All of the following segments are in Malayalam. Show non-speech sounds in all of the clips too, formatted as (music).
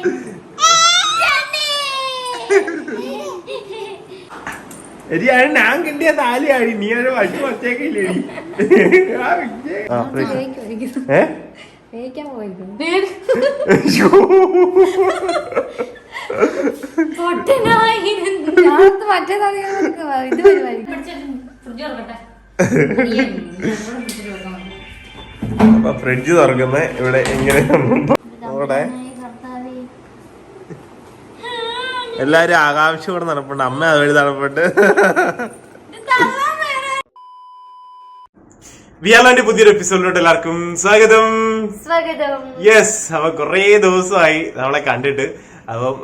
(laughs) എരിയാണ് ഞാൻ കിട്ടിയ താലിയാടി നീ ഒരു (laughs) വഴി അപ്പൊ ഫ്രിഡ്ജ് തുറക്കുന്നേ ഇവിടെ എങ്ങനെ നോക്കട്ടെ. എല്ലാരും ആകാംക്ഷയോടെ നടപ്പുണ്ട്. അമ്മ അതുവഴി നടപ്പുണ്ട്. വിയാലാന്റെ പുതിയൊരു എപ്പിസോഡിലോട്ട് എല്ലാവർക്കും സ്വാഗതം. സ്വാഗതം. യെസ് അപ്പൊ കൊറേ ദിവസമായി നമ്മളെ കണ്ടിട്ട്. അപ്പം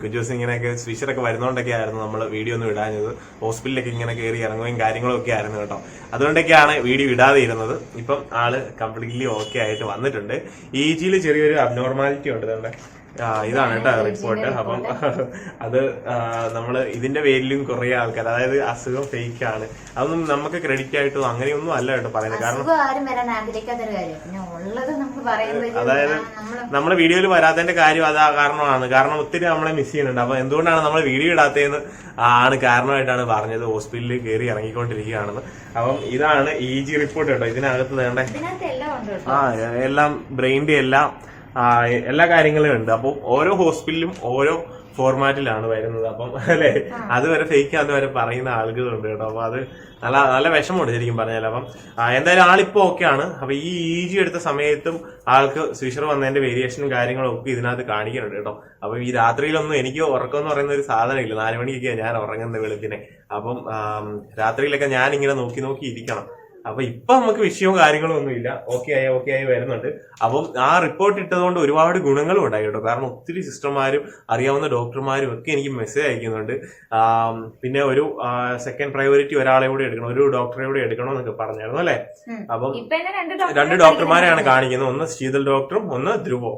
കുഞ്ചു ദിവസം ഇങ്ങനെയൊക്കെ സ്വീഷറൊക്കെ വരുന്നോണ്ടൊക്കെ ആയിരുന്നു നമ്മൾ വീഡിയോ ഒന്നും ഇടാഞ്ഞത്. ഹോസ്പിറ്റലിലൊക്കെ ഇങ്ങനെ കയറി ഇറങ്ങുകയും കാര്യങ്ങളും ഒക്കെ ആയിരുന്നു കേട്ടോ. അതുകൊണ്ടൊക്കെയാണ് വീഡിയോ ഇടാതെ ഇരുന്നത് ഇപ്പം ആൾ കംപ്ലീറ്റ്ലി ഓക്കെ ആയിട്ട് വന്നിട്ടുണ്ട്. ഈ ജിയിൽ ചെറിയൊരു അബ്നോർമാലിറ്റി ഉണ്ട് ആ, ഇതാണ് കേട്ടോ റിപ്പോർട്ട്. അപ്പം (laughs) അത് നമ്മൾ ഇതിന്റെ പേരിലും കുറെ ആൾക്കാർ അതായത് അസുഖം ഫേക്ക് ആണ്. അതൊന്നും നമുക്ക് ക്രെഡിറ്റ് ആയിട്ടോ അങ്ങനെയൊന്നും അല്ല കേട്ടോ പറയുന്നത്. കാരണം അതായത് നമ്മുടെ വീഡിയോയിൽ വരാത്തതിന്റെ കാര്യം അതാ കാരണമാണ്. കാരണം ഒത്തിരി നമ്മളെ മിസ് ചെയ്യുന്നുണ്ട്. അപ്പൊ എന്തുകൊണ്ടാണ് നമ്മൾ വീഡിയോ ഇടാത്തതെന്ന് ആണ് കാരണമായിട്ടാണ് പറഞ്ഞത്. ഹോസ്പിറ്റലിൽ കയറി ഇറങ്ങിക്കൊണ്ടിരിക്കുകയാണെന്ന്. അപ്പം ഇതാണ് ഇ ജി റിപ്പോർട്ട് കേട്ടോ. ഇതിനകത്ത് വേണ്ടേ? ആ എല്ലാം ബ്രെയിന്റെ എല്ലാം എല്ലാ കാര്യങ്ങളും ഉണ്ട്. അപ്പോൾ ഓരോ ഹോസ്പിറ്റലും ഓരോ ഫോർമാറ്റിലാണ് വരുന്നത്. അപ്പം അല്ലെ? അതുവരെ ഫേക്ക് ആന്ന് വരെ പറയുന്ന ആളുകളുണ്ട് കേട്ടോ. അപ്പൊ അത് നല്ല നല്ല വിഷമമുണ്ട് ശരിക്കും പറഞ്ഞാൽ അപ്പം എന്തായാലും ആളിപ്പോ ആണ് അപ്പൊ ഈ ഇ ജി എടുത്ത സമയത്തും ആൾക്ക് സ്വിഷർ വന്നതിന്റെ വേരിയേഷനും കാര്യങ്ങളും ഒക്കെ ഇതിനകത്ത് കാണിക്കുന്നുണ്ട് കേട്ടോ. അപ്പൊ ഈ രാത്രിയിലൊന്നും എനിക്ക് ഉറക്കം എന്ന് പറയുന്ന ഒരു സാധനം ഇല്ല. നാലുമണിക്കൊക്കെയാണ് ഞാൻ ഉറങ്ങുന്നത് വെളുപ്പിനെ. അപ്പം രാത്രിയിലൊക്കെ ഞാൻ ഇങ്ങനെ നോക്കി നോക്കി ഇരിക്കണം. അപ്പൊ ഇപ്പൊ നമുക്ക് വിഷയവും കാര്യങ്ങളും ഒന്നും ഇല്ല ഓക്കെ ആയി ഓക്കെ ആയി വരുന്നുണ്ട്. അപ്പം ആ റിപ്പോർട്ട് ഇട്ടതുകൊണ്ട് ഒരുപാട് ഗുണങ്ങളും ഉണ്ടായി കേട്ടോ. കാരണം ഒത്തിരി സിസ്റ്റർമാരും അറിയാവുന്ന ഡോക്ടർമാരും ഒക്കെ എനിക്ക് മെസ്സേജ് അയക്കുന്നുണ്ട്. പിന്നെ ഒരു സെക്കൻഡ് പ്രയോറിറ്റി ഒരാളെ കൂടെ എടുക്കണം ഒരു ഡോക്ടറെ കൂടെ എടുക്കണം എന്നൊക്കെ പറഞ്ഞായിരുന്നു അല്ലെ. അപ്പം രണ്ട് ഡോക്ടർമാരെയാണ് കാണിക്കുന്നത്. ഒന്ന് ശീതൽ ഡോക്ടറും ഒന്ന് ധ്രുവോ.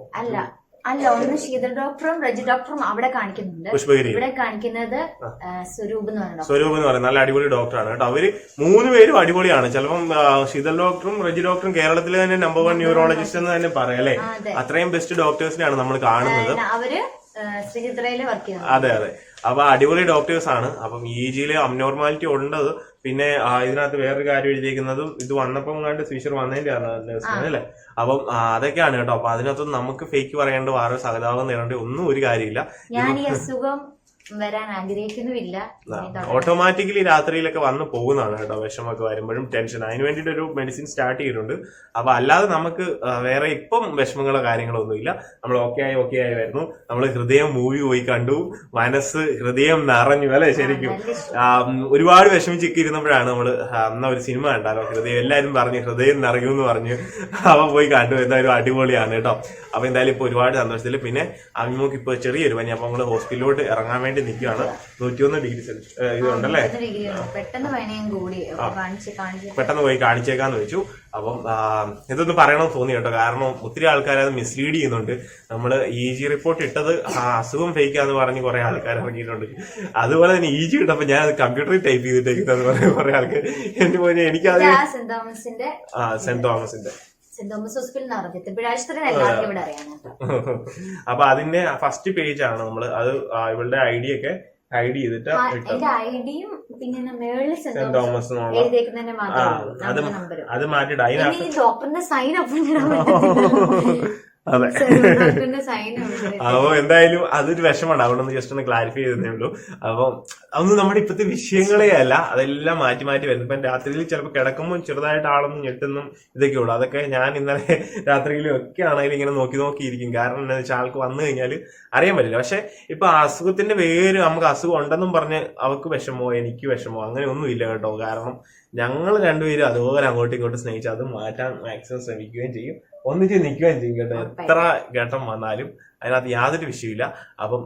അല്ല ഒന്ന് ശീതൾ ഡോക്ടറും റജി ഡോക്ടറും അവിടെ കാണിക്കുന്നുണ്ട്. പുഷ്പഗിരി. ഇവിടെ കാണിക്കുന്നത് സ്വരൂപ് എന്ന് പറയുന്നത് സ്വരൂപ് എന്ന് പറയുന്നത് നല്ല അടിപൊളി ഡോക്ടറാണ് കേട്ടോ. അവർ മൂന്ന് പേരും അടിപൊളിയാണ്. ചിലപ്പം ശീതൽ ഡോക്ടറും റജി ഡോക്ടറും കേരളത്തിലെ തന്നെ നമ്പർ വൺ ന്യൂറോളജിസ്റ്റ് എന്ന് തന്നെ പറയാം അല്ലെ? അത്രയും ബെസ്റ്റ് ഡോക്ടേഴ്സിനെയാണ് നമ്മൾ കാണുന്നത്. അവർ ശ്രീചിത്രയിൽ വർക്ക് ചെയ്യുന്നത്. അതെ അതെ. അപ്പൊ അടിപൊളി ഡോക്ടേഴ്സ് ആണ്. അപ്പം ഇ ജിയിലെ അബ്നോർമാലിറ്റി ഉണ്ടത് പിന്നെ ഇതിനകത്ത് വേറൊരു കാര്യം എഴുതിയിരിക്കുന്നതും ഇത് വന്നപ്പം കണ്ട് സ്വീഷർ വന്നതിന്റെ അല്ലേ അപ്പം അതൊക്കെയാണ് കേട്ടോ. അപ്പൊ അതിനകത്ത് നമുക്ക് ഫേക്ക് പറയേണ്ട വേറെ സഹതാപം നേടേണ്ട ഒന്നും ഒരു കാര്യമില്ല. ഞാൻ ഈ അസുഖം വരാൻ ആഗ്രഹിക്കുന്നുമില്ല. ഓട്ടോമാറ്റിക്കലി രാത്രിയിലൊക്കെ വന്ന് പോകുന്നതാണ് കേട്ടോ വിഷമൊക്കെ വരുമ്പോഴും ടെൻഷൻ അതിന് വേണ്ടിയിട്ട് ഒരു മെഡിസിൻ സ്റ്റാർട്ട് ചെയ്തിട്ടുണ്ട്. അപ്പൊ അല്ലാതെ നമുക്ക് വേറെ ഇപ്പം വിഷമങ്ങളോ കാര്യങ്ങളോ ഒന്നുമില്ല. നമ്മൾ ഓക്കെ ആയി ഓക്കെ ആയി വരുന്നു. നമ്മൾ ഹൃദയം മൂവി പോയി കണ്ടു. മനസ്സ് ഹൃദയം നിറഞ്ഞു അല്ലെ? ശരിക്കും. ഒരുപാട് വിഷമിച്ചൊക്കെ ഇരുന്നപ്പോഴാണ് നമ്മൾ അന്ന ഒരു സിനിമ കണ്ടാലോ? ഹൃദയം എല്ലാരും പറഞ്ഞു ഹൃദയം നിറയൂ എന്ന് പറഞ്ഞു. അവ പോയി കണ്ടു. എന്തായാലും അടിപൊളിയാണ് കേട്ടോ. അപ്പൊ എന്തായാലും ഇപ്പൊ ഒരുപാട് സന്തോഷത്തിൽ. പിന്നെ അഭിമുഖ് ഇപ്പൊ ചെറിയൊരു പനി. അപ്പൊ നമ്മൾ ഹോസ്പിറ്റലിലോട്ട് ഇറങ്ങാൻ വേണ്ടി നിൽക്കുകയാണ്. നൂറ്റിയൊന്ന് ഡിഗ്രി ഇതുണ്ടല്ലേ പെട്ടെന്ന് പെട്ടെന്ന് പോയി കാണിച്ചേക്കാന്ന് വെച്ചു. അപ്പം ഇതൊന്ന് പറയണമെന്ന് തോന്നി കേട്ടോ. കാരണം ഒത്തിരി ആൾക്കാർ അത് മിസ്ലീഡ് ചെയ്യുന്നുണ്ട്. നമ്മൾ ഇ ജി റിപ്പോർട്ട് ഇട്ടത് അസുഖം ഫേക്കാന്ന് പറഞ്ഞ് കുറെ ആൾക്കാർ ഇറങ്ങിയിട്ടുണ്ട്. അതുപോലെ തന്നെ ഇ ജി ഇട്ടപ്പോ ഞാൻ കമ്പ്യൂട്ടറിൽ ടൈപ്പ് ചെയ്തിട്ടേക്കുന്നത് പറഞ്ഞ കുറെ ആൾക്കാർ എന്റെ പോലെ ആ സെന്റ് തോമസിന്റെ. സെന്റ് തോമസ് ഹോസ്പിറ്റൽ എല്ലാവർക്കും ഇവിടെ അറിയാം (laughs) അപ്പൊ അതിന്റെ ഫസ്റ്റ് പേജ് ആണ് നമ്മൾ അത് ഇവളുടെ ഐഡി ഒക്കെ ഹൈഡ് ചെയ്തിട്ട് എന്റെ ഐഡിയും പിന്നെ മേളിൽ സെന്റ് സെന്റ് തോമസ് എഴുതിയേക്കുന്നതിന്റെ മാത്രമേ അത് മാറ്റിട്ട് അതിനകത്ത് ഡോക്ടറിന്റെ സൈൻ. (laughs) (laughs) അതെ. അപ്പൊ എന്തായാലും അതൊരു വിഷമാണ് അതുകൊണ്ടൊന്ന് ജസ്റ്റ് ഒന്ന് ക്ലാരിഫൈ ചെയ്തേ ഉള്ളൂ. അപ്പം അതൊന്നും നമ്മുടെ ഇപ്പത്തെ വിഷയങ്ങളെ അല്ല. അതെല്ലാം മാറ്റി മാറ്റി വരുന്നു. ഇപ്പം രാത്രിയിൽ ചിലപ്പോൾ കിടക്കുമ്പോൾ ചെറുതായിട്ട് ആളൊന്നും ഞെട്ടുന്നും ഇതൊക്കെ ഉള്ളൂ. അതൊക്കെ ഞാൻ ഇന്നലെ (laughs) രാത്രിയിലും ഒക്കെ ആണെങ്കിലും ഇങ്ങനെ നോക്കി നോക്കിയിരിക്കും. കാരണം എന്താ വെച്ചാൽ ആൾക്ക് വന്നു കഴിഞ്ഞാൽ അറിയാൻ പറ്റില്ല. പക്ഷെ ഇപ്പൊ അസുഖത്തിന്റെ പേര് നമുക്ക് അസുഖം ഉണ്ടെന്നും പറഞ്ഞ് അവർക്ക് വിഷമോ എനിക്ക് വിഷമോ അങ്ങനെ ഒന്നും ഇല്ല കേട്ടോ. കാരണം ഞങ്ങൾ രണ്ടുപേരും അതുപോലെ അങ്ങോട്ടും ഇങ്ങോട്ടും സ്നേഹിച്ച് അത് മാറ്റാൻ മാക്സിമം ശ്രമിക്കുകയും ചെയ്യും. ഒന്നിച്ച് നിൽക്കുകയും ചെയ്യും കേട്ടോ. എത്ര ഘട്ടം വന്നാലും അതിനകത്ത് യാതൊരു വിഷയമില്ല അപ്പം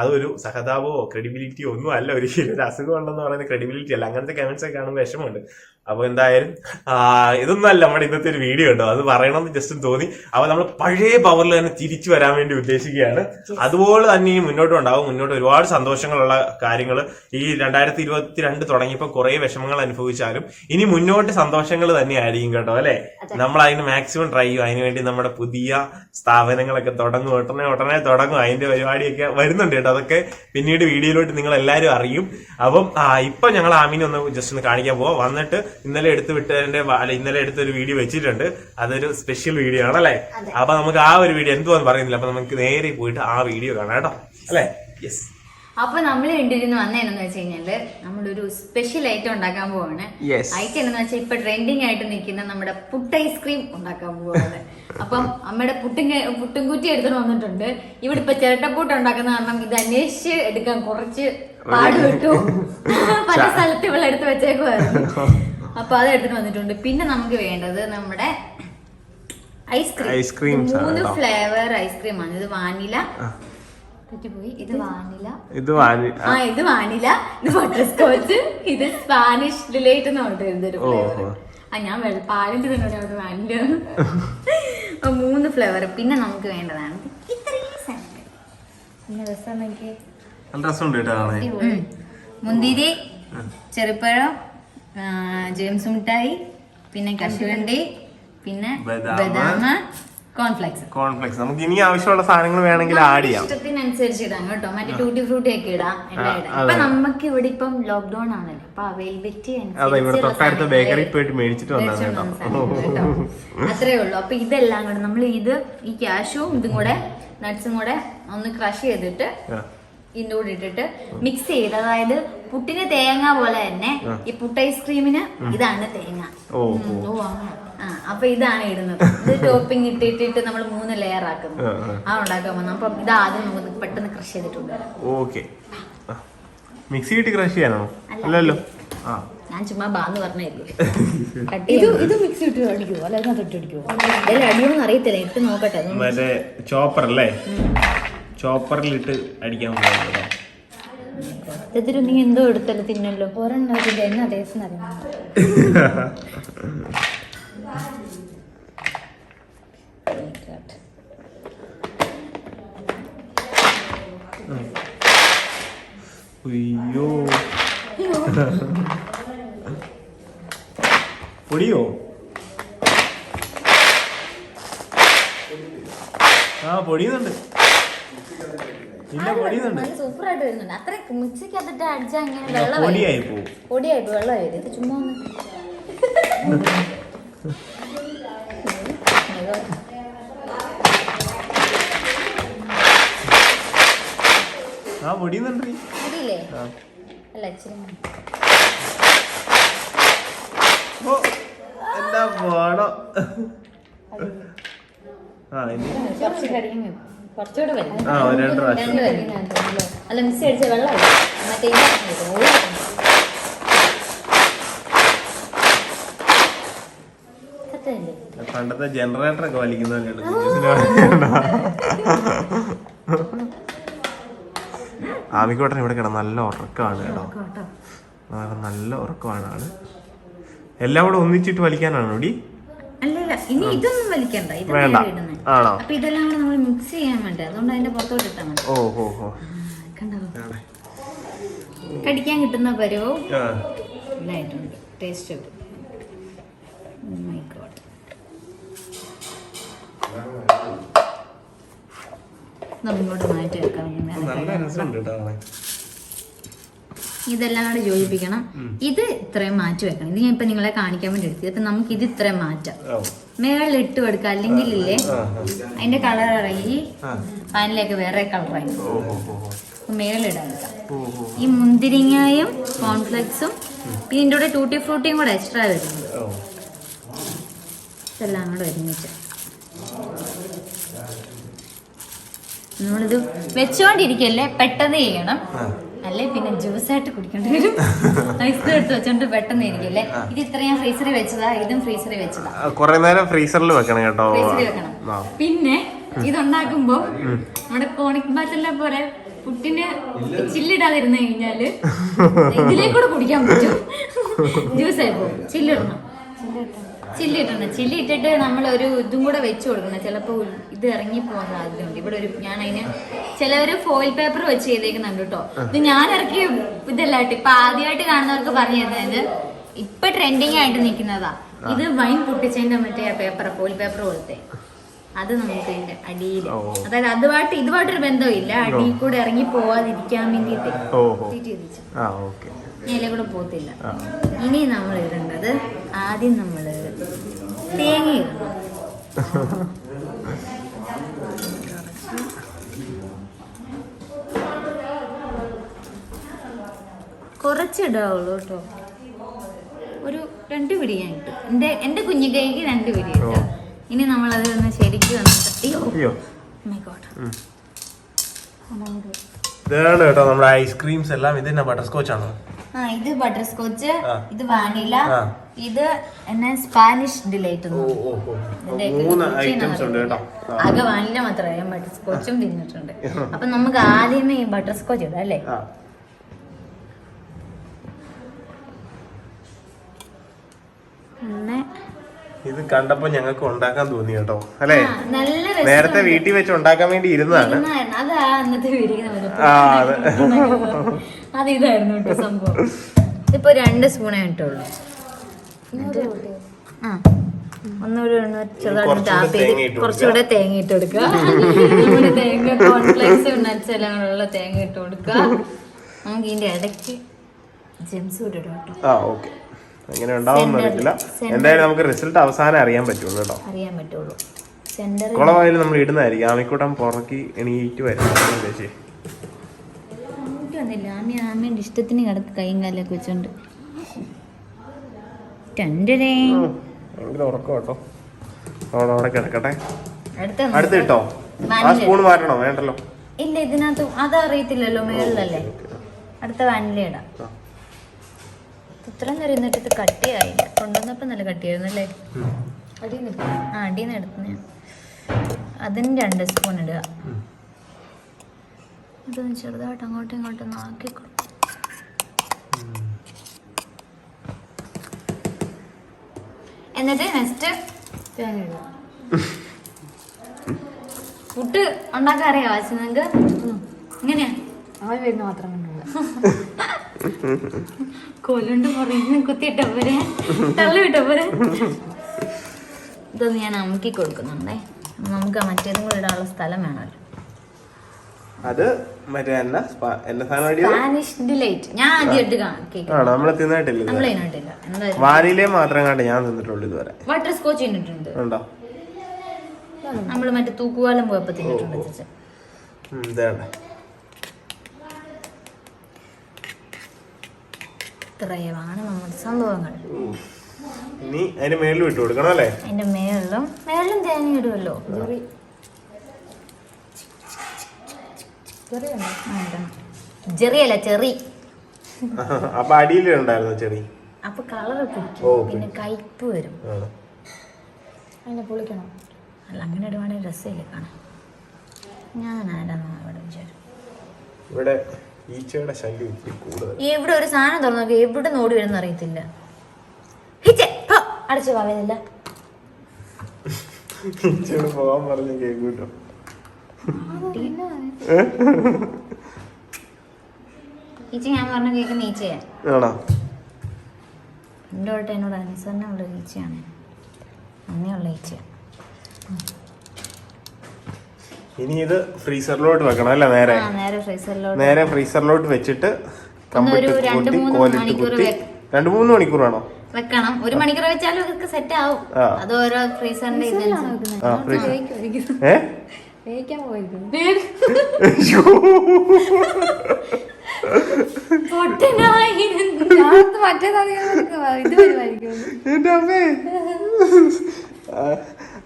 അതൊരു സഹതാപോ ക്രെഡിബിലിറ്റിയോ ഒന്നും അല്ല ഒരു ഒരു അസുഖം ഉണ്ടെന്ന് പറയുന്ന ക്രെഡിബിലിറ്റി അല്ല. അങ്ങനത്തെ കമന്റ്സ് ഒക്കെ കാണുമ്പോൾ വിഷമമുണ്ട്. അപ്പൊ എന്തായാലും ഇതൊന്നും അല്ല നമ്മുടെ ഇന്നത്തെ ഒരു വീഡിയോ ഉണ്ടോ അത് പറയണമെന്ന് ജസ്റ്റ് തോന്നി. അപ്പൊ നമ്മൾ പഴയ പവറിൽ തന്നെ തിരിച്ചു വരാൻ വേണ്ടി ഉദ്ദേശിക്കുകയാണ്. അതുപോലെ തന്നെ ഈ മുന്നോട്ട് ഉണ്ടാവും. മുന്നോട്ട് ഒരുപാട് സന്തോഷങ്ങളുള്ള കാര്യങ്ങൾ. ഈ രണ്ടായിരത്തി ഇരുപത്തി രണ്ട് തുടങ്ങിയപ്പോൾ കുറെ വിഷമങ്ങൾ അനുഭവിച്ചാലും ഇനി മുന്നോട്ട് സന്തോഷങ്ങൾ തന്നെ ആയിരിക്കും കേട്ടോ അല്ലെ? നമ്മൾ അതിന് മാക്സിമം ട്രൈ ചെയ്യും അതിനുവേണ്ടി നമ്മുടെ പുതിയ സ്ഥാപനങ്ങളൊക്കെ തുടങ്ങും. ഉടനെ ഉടനെ തുടങ്ങും. അതിന്റെ പരിപാടിയൊക്കെ വരുന്നുണ്ട് കേട്ടോ. അതൊക്കെ പിന്നീട് വീഡിയോയിലോട്ട് നിങ്ങൾ എല്ലാവരും അറിയും. അപ്പം ഇപ്പൊ ഞങ്ങൾ ആമിനെ ഒന്ന് ജസ്റ്റ് ഒന്ന് കാണിക്കാൻ പോവാം. വന്നിട്ട് ഇന്നലെ എടുത്ത് വിട്ടതിന്റെ അല്ല ഇന്നലെ എടുത്തൊരു വീഡിയോ വെച്ചിട്ടുണ്ട്. അതൊരു സ്പെഷ്യൽ വീഡിയോ ആണ് ആണല്ലേ അപ്പൊ നമുക്ക് ആ ഒരു വീഡിയോ എന്തുവാന്ന് പറയുന്നില്ല. അപ്പൊ നമുക്ക് നേരെ പോയിട്ട് ആ വീഡിയോ കാണാം കേട്ടോ. അല്ലേ? യെസ് അപ്പൊ നമ്മൾ കണ്ടിരുന്നു വന്നതെന്ന് വെച്ച് കഴിഞ്ഞാൽ നമ്മളൊരു സ്പെഷ്യൽ ഐറ്റം ഉണ്ടാക്കാൻ പോവാണ്. ഐറ്റം എന്ന് വെച്ചാൽ ഇപ്പൊ ട്രെൻഡിങ് ആയിട്ട് നിൽക്കുന്ന നമ്മുടെ പുട്ട് ഐസ്ക്രീം ഉണ്ടാക്കാൻ പോവാണ്. അപ്പം അമ്മയുടെ പുട്ടും പുട്ടും കുറ്റി എടുത്തിട്ട് വന്നിട്ടുണ്ട്. ഇവിടെ ഇപ്പൊ ചിരട്ടപ്പൂട്ട് ഉണ്ടാക്കുന്ന കാരണം ഇത് അന്വേഷിച്ച് എടുക്കാൻ കുറച്ച് പാടുപെട്ടു (laughs) പല സ്ഥലത്ത് ഇവിടെ എടുത്ത് വെച്ചേക്കുമായിരുന്നു അപ്പൊ അത് എടുത്തിട്ട് വന്നിട്ടുണ്ട്. പിന്നെ നമുക്ക് വേണ്ടത് നമ്മുടെ ഐസ്ക്രീം ഐസ്ക്രീം മൂന്ന് ഫ്ലേവർ ഐസ്ക്രീം ആണ്. ഇത് വാനില ഇത് വാനില. ഇത് വാനില. ഇത് സ്പാനിഷ് ആ ഞാൻ പാലിന്റെ തന്നെ അവിടെ വാനില മൂന്ന് ഫ്ലേവർ പിന്നെ നമുക്ക് വേണ്ടതാണ്. മുന്തിരി ചെറുപ്പഴം ജെയിംസ് മിഠായി പിന്നെ കശുവണ്ടി പിന്നെ ബദാം. ബദാമ കോൺഫ്ലെക്സ്. കോൺഫ്ലെക്സ്. നമുക്ക് ഇനി ആവശ്യമുള്ള സാധനങ്ങൾ വേണമെങ്കിൽ ആഡ് ചെയ്യാം. ഇഷ്ടത്തിനനുസരിച്ച് ഇടാം കേട്ടോ. മറ്റേ ടൂട്ടി ഫ്രൂട്ടി ഒക്കെ ഇടാം. അതെ. നമുക്ക് ഇവിടെ ഇപ്പം ലോക്ക്ഡൌൺ ആണല്ലോ. അപ്പൊ അവൈലബിലിറ്റി അതെ ഇവിടെ തൊട്ടടുത്ത ബേക്കറി പോയിട്ട് മേടിച്ചിട്ട് വന്നാണ് കേട്ടോ. അത്രേ ഉള്ളൂ. അപ്പൊ ഇതെല്ലാം കൂടെ നമ്മൾ ഇത് ഈ ക്യാഷും ഇതും കൂടെ നട്ട്സും കൂടെ ഒന്ന് ക്രഷ് ചെയ്തിട്ട് ആ. ഇതിന്റെ കൂടെ ഇട്ടിട്ട് മിക്സ് ചെയ്ത്. അതായത് പുട്ടിന് തേങ്ങ പോലെ തന്നെ ഈ പുട്ട് ഐസ്ക്രീമിന് ഇതാണ് തേങ്ങ. ഓ അപ്പൊ ഇതാണ് ഇടുന്നത്. ഇത് ടോപ്പിംഗ് ഇട്ടിട്ടിട്ട് നമ്മൾ മൂന്ന് ലെയർ ആക്കുന്നു. ആ, ഉണ്ടാക്കാൻ അപ്പം ഇത് ആദ്യം നമുക്ക് പെട്ടെന്ന് ക്രഷ് ചെയ്തിട്ടുണ്ട്. ഓക്കെ മിക്സി ഇട്ട് ക്രഷ് ചെയ്യാനോ? അല്ലല്ലോ ആ. ഞാൻ ചുമ്മാ ബാന്ന് പറഞ്ഞില്ലേ (laughs) ഇത് ഇത് മിക്സി ഇട്ട് അടിക്കുവോ അല്ല അതിനകത്ത് ഇട്ട് അടിക്കുവോ ഇതിൽ അടിയോന്ന് അറിയത്തില്ല. ഇട്ട് നോക്കട്ടെ. മറ്റേ ചോപ്പർ അല്ലേ? ചോപ്പറിലിട്ട് അടിക്കാൻ ഇതിൽ നീ എന്തോ എടുത്തല്ലോ തിന്നല്ലോ. ഒരെണ്ണം ഇതിന്റെ എന്നാ ടേസ്റ്റ് അറിയാം അയ്യോ പൊടിയോ? ആ പൊടിയുന്നുണ്ട്. ഇല്ല പൊടിയുന്നുണ്ട്. ആയിട്ട് വരുന്നുണ്ട്. അത്ര മിക്സിക്കകത്തിട്ട് അടിച്ചാൽ ഇങ്ങനെ വെള്ളം പൊടിയായി പോവും പൊടിയായിട്ട് വെള്ളമായത് ഇത് ചുമ്മാ ഒന്ന്. (laughs) ആ ഓ എന്താ പോണോ ആ ഇനി. കുറച്ചുകൂടെ അല്ല? മിക്സി അടിച്ച വെള്ളം മറ്റേ ഇത് ഓടി സത്യമല്ലേ പണ്ടത്തെ ജനറേറ്റർ ഒക്കെ വലിക്കുന്നവരുണ്ട് ആമിക്കോട്ടൻ ഇവിടെ കിടന്ന് നല്ല ഉറക്കമാണ് കേട്ടോ. നല്ല ഉറക്കമാണ് ആൾ. എല്ലാം കൂടെ ഒന്നിച്ചിട്ട് വലിക്കാനാണോ ഇവിടെ ഇനി ഇതൊന്നും വലിക്കണ്ട. ഇത് വേണ്ട. നേരെ ഇടുന്നെ. ആണോ? അപ്പൊ ഇതെല്ലാം കൂടെ നമ്മൾ മിക്സ് ചെയ്യാൻ വേണ്ടി? അതുകൊണ്ട് അതിന്റെ പുറത്തോട്ട് ഇട്ടാൽ മതി. ഓ ഓ ഓ കണ്ടോ? കടിക്കാൻ കിട്ടുന്ന പരുവവും ആ. ഇതായിട്ടുണ്ട്. ടേസ്റ്റ് മൈ മാറ്റി വെക്കാം. ഇതെല്ലാം കൂടെ യോജിപ്പിക്കണം. ഇത് ഇത്രയും മാറ്റി വെക്കണം. ഇത് ഞാൻ ഇപ്പൊ നിങ്ങളെ കാണിക്കാൻ വേണ്ടി എടുത്തു അപ്പൊ നമുക്ക് ഇത് ഇത്രയും മാറ്റാം. മേളിൽ ഇട്ട് കൊടുക്കാം. അല്ലെങ്കിൽ ഇല്ലേ അതിന്റെ കളർ ഇറങ്ങി ആ. പാനിലേക്ക് വേറെ കളർ ആയി മേളിലിടാൻ ഈ മുന്തിരിങ്ങയും കോൺഫ്ലെക്സും പിന്നെ ഇതിന്റെ കൂടെ ടൂട്ടി ഫ്രൂട്ടിയും കൂടെ എക്സ്ട്രാ വരുന്നുണ്ട്. ഇതെല്ലാം കൂടെ ഒരുമിച്ച്. നമ്മളിത് വെച്ചോണ്ടിരിക്കല്ലേ? പെട്ടെന്ന് ചെയ്യണം. അല്ലെ? പിന്നെ ജ്യൂസ് ആയിട്ട് കുടിക്കേണ്ടി വരും. (laughs) ഐസ് എടുത്ത് വെച്ചോണ്ട് പെട്ടെന്ന് ഇരിക്കല്ലേ? ഇത് ഇത്രയും ഫ്രീസറിൽ വെച്ചതാ ഇതും ഫ്രീസറിൽ വെച്ചതാ. കുറെ നേരം ഫ്രീസറിൽ വെക്കണം കേട്ടോ. ഫ്രീസറിൽ വെക്കണം. പിന്നെ ഇതുണ്ടാക്കുമ്പോ നമ്മുടെ കോണിക് ബാറ്റെല്ലാം പോലെ പുട്ടിന് ചില്ലിടാതിരുന്നു കഴിഞ്ഞാൽ (laughs) ഇതിലേക്കൂടെ കുടിക്കാൻ പറ്റും. ജ്യൂസ് ആയി പോകും. ചില്ലിടണം. ചില്ലി ഇട്ടണം ചില്ലി ഇട്ടിട്ട് നമ്മൾ ഒരു ഇതും കൂടെ വെച്ച് കൊടുക്കണം. ചിലപ്പോൾ ഇത് ഇറങ്ങി പോകാൻ സാധ്യതയുണ്ട്. ഇവിടെ ഒരു ഞാൻ അതിന് ചിലവര് ഫോയിൽ പേപ്പർ വെച്ച് ചെയ്തേക്കുന്നുണ്ട് കേട്ടോ ഇത് ഞാൻ ഇറക്കിയ ഇതല്ല കേട്ടോ ഇപ്പൊ ആദ്യമായിട്ട് കാണുന്നവർക്ക് പറഞ്ഞു തരുന്നത് ഇപ്പൊ ട്രെൻഡിങ് ആയിട്ട് നിൽക്കുന്നതാ. ഇത് വൈൻ പൊട്ടിച്ചതിന്റെ മറ്റേ പേപ്പർ ഫോയിൽ പേപ്പർ പോലത്തെ. അത് നമുക്ക് ഇതിന്റെ അടിയിൽ. അതായത് അതുമായിട്ട് ഇതുമായിട്ടൊരു ബന്ധമില്ല അടിയിൽ കൂടെ ഇറങ്ങി പോവാതിരിക്കാൻ വേണ്ടിട്ട് ഇല കൂടെ പോത്തില്ല ഇനി നമ്മൾ ഇടേണ്ടത് ആദ്യം നമ്മൾ തേങ്ങ ഇടണം കുറച്ചിടാവുള്ളൂ കേട്ടോ. ഒരു രണ്ട് പിടി ഞാൻ ഇട്ടു. എന്റെ എന്റെ കുഞ്ഞു കൈക്ക് രണ്ട് പിടി ഇട്ടു. ഇനി നമ്മളത് ഒന്ന് ശരിക്കും വന്നിട്ട് അയ്യോ. my ഇതാണ് കേട്ടോ നമ്മുടെ ഐസ്ക്രീംസ് എല്ലാം. ഇത് തന്നെ ബട്ടർ സ്കോച്ച് ആണോ? ആ ഇത് ബട്ടർ സ്കോച്ച് ഇത് വാനില ഇത് എന്നെ സ്പാനിഷ് ഡിലൈറ്റ് മൂന്ന് ഐറ്റംസ് ഉണ്ട്. കേട്ടോ. ആകെ വാനില മാത്രമേ ബട്ടർ സ്കോച്ചും തിന്നിട്ടുണ്ട്. അപ്പൊ നമുക്ക് ആദ്യമേ ഈ ബട്ടർ സ്കോച്ച് ഇടാം അല്ലേ? പിന്നെ ഇത് കണ്ടപ്പോ ഞങ്ങൾക്ക് ഉണ്ടാക്കാൻ തോന്നി കേട്ടോ. അല്ലേ? നേരത്തെ വീട്ടിൽ വെച്ച് ഉണ്ടാക്കാൻ വേണ്ടി ഇരുന്നതാണ്. ഇപ്പൊ രണ്ട് സ്പൂണേ ഇട്ടുള്ളൂ. ഒന്നുകൂടി ഒന്ന് ചെറുതായിട്ട് കുറച്ചുകൂടെ ടാപ്പ് തേങ്ങ ചെയ്ത് ഇട്ട് കുറച്ചുകൂടെ തേങ്ങ ഇട്ട് കൊടുക്കുക. തേങ്ങ കോൺഫ്ലെക്സ് കൂടെയുള്ള തേങ്ങ ഇട്ട് കൊടുക്കുക. നമുക്ക് ഇതിന്റെ ഇടയ്ക്ക് ജെംസ് കൂടെ ഇടാം കേട്ടോ. ആ ഓക്കെ. എങ്ങനെ ഉണ്ടാവും അറിയില്ല എന്തായാലും നമുക്ക് റിസൾട്ട് അവസാനം അറിയാൻ പറ്റുള്ളൂ കേട്ടോ. അറിയാൻ പറ്റുള്ളൂ. കുളമായാലും നമ്മൾ ഇടുന്നതായിരിക്കും. ആമിക്കൂട്ടം പുറക്കി എണീറ്റ് വരും ചേച്ചി ആമി ആമയുടെ ഇഷ്ടത്തിന് കിടക്ക് കൈയും കാലൊക്കെ വെച്ചോണ്ട്. രണ്ടരേ ഭയങ്കര ഉറക്കം കേട്ടോ. അവിടെ അവിടെ കിടക്കട്ടെ. അടുത്ത അടുത്ത് കിട്ടോ? ആ സ്പൂൺ മാറ്റണോ? വേണ്ടല്ലോ. ഇല്ല ഇതിനകത്ത് അതറിയത്തില്ലല്ലോ മേളിലല്ലേ? അടുത്ത വാനില ഇടാം. ആ. ഇത്രയും നേരം എന്നിട്ട് ഇത് കട്ടിയായില്ല. കൊണ്ടുവന്നപ്പോൾ നല്ല കട്ടിയായിരുന്നു അല്ലേ? ആ അടിയിൽ എടുത്ത്. അതിന് രണ്ട് സ്പൂൺ ഇടുക. ഇതൊന്ന് ചെറുതായിട്ട് അങ്ങോട്ടും ഇങ്ങോട്ടും ആക്കി എന്നിട്ട് നെക്സ്റ്റ് തേങ്ങ ഇടുക ഫുഡ് ഉണ്ടാക്കാൻ അറിയാമോ നിങ്ങക്ക് നിങ്ങൾക്ക് ഇങ്ങനെയാ? അവൻ വരുന്ന മാത്രം കണ്ടുള്ള (laughs) കൊലുണ്ട് ഇതൊന്ന് ഞാൻ അമുക്കി കൊടുക്കുന്നുണ്ടേ. നമുക്ക് മറ്റേതും കൂടെ ഇടാനുള്ള സ്ഥലം വേണമല്ലോ. അത് മറ്റേ അടിയത് സ്പാനിഷ് ഡിലൈറ്റ് ഞാൻ ആദ്യമായിട്ട് നമ്മളെ തിന്നായിട്ടില്ല വാനിലേ മാത്രം കണ്ട് ഞാൻ തിന്നിട്ടുള്ളൂ ഇതുവരെ. വാട്ടർ സ്കോച്ച് തിന്നിട്ടുണ്ട് ഉണ്ടോ? നമ്മൾ മറ്റേ തൂക്കുവാലം പോയപ്പോ തിന്നിട്ടുണ്ട് ചേച്ചി ഉം, ഇതാണ് ഇത്രയുമാണ് നമ്മുടെ സംഭവങ്ങൾ. ഉം. ഇനി അതിന് മേളിൽ വിട്ടു കൊടുക്കണം അല്ലേ? അതിന്റെ മേളിലും മേളിലും തേങ്ങ ഇടുമല്ലോ ഇടണം. ചെറിയല്ല? ചെറി. അപ്പൊ അടിയിൽ ഉണ്ടായിരുന്നു ചെടി അപ്പൊ കളർ പിന്നെ കയ്പ് വരും. അതിനെ പൊളിക്കണം. അല്ല അങ്ങനെ ഇടുവാണെങ്കിൽ രസമില്ല കാണാൻ? ഞാൻ ആരാന്ന് അവിടെ വിചാരിച്ചു. ഇവിടെ ഈച്ചയുടെ ശല്യം ഇത്തിരി കൂടുതൽ എവിടെ ഒരു സാധനം തുറന്നു നോക്കി എവിടെ നോടി വരുന്ന അറിയത്തില്ല. അടച്ചു കളയുന്നില്ല ഈച്ചയോട് പോകാൻ പറഞ്ഞ കേൾക്കൂട്ടോ. ഈച്ച ഞാൻ പറഞ്ഞു കേൾക്കുന്ന ഈച്ചയാ. ആണോ? എന്റെ തൊട്ട് എന്നോട് അനുസരണമുള്ള ഈച്ചയാണ്. നന്ദിയുള്ള ഈച്ച. ഇനി ഇത് ഫ്രീസറിലോട്ട് വെക്കണം അല്ലേ നേരെ? ആ നേരെ ഫ്രീസറിലോട്ട് നേരെ ഫ്രീസറിലോട്ട് വെച്ചിട്ട് കമ്പിട്ട് മൂന്ന് കോലിട്ട് മണിക്കൂർ കുത്തി രണ്ടു മൂന്ന് മണിക്കൂർ വേണോ? വെക്കണം. ഒരു മണിക്കൂർ വെച്ചാലും ഇതൊക്കെ സെറ്റ് ആവും. അത് ഓരോ ഫ്രീസറിന്റെ ഇതനുസരിച്ച്. ആ ഏ? വേവിക്കാൻ പോയിരിക്കും അയ്യോ. പൊട്ടനായിരുന്നു. ഞാനത് മറ്റേതറിയാൻ ഇത് വരുമായിരിക്കും. എന്റെ അമ്മേ.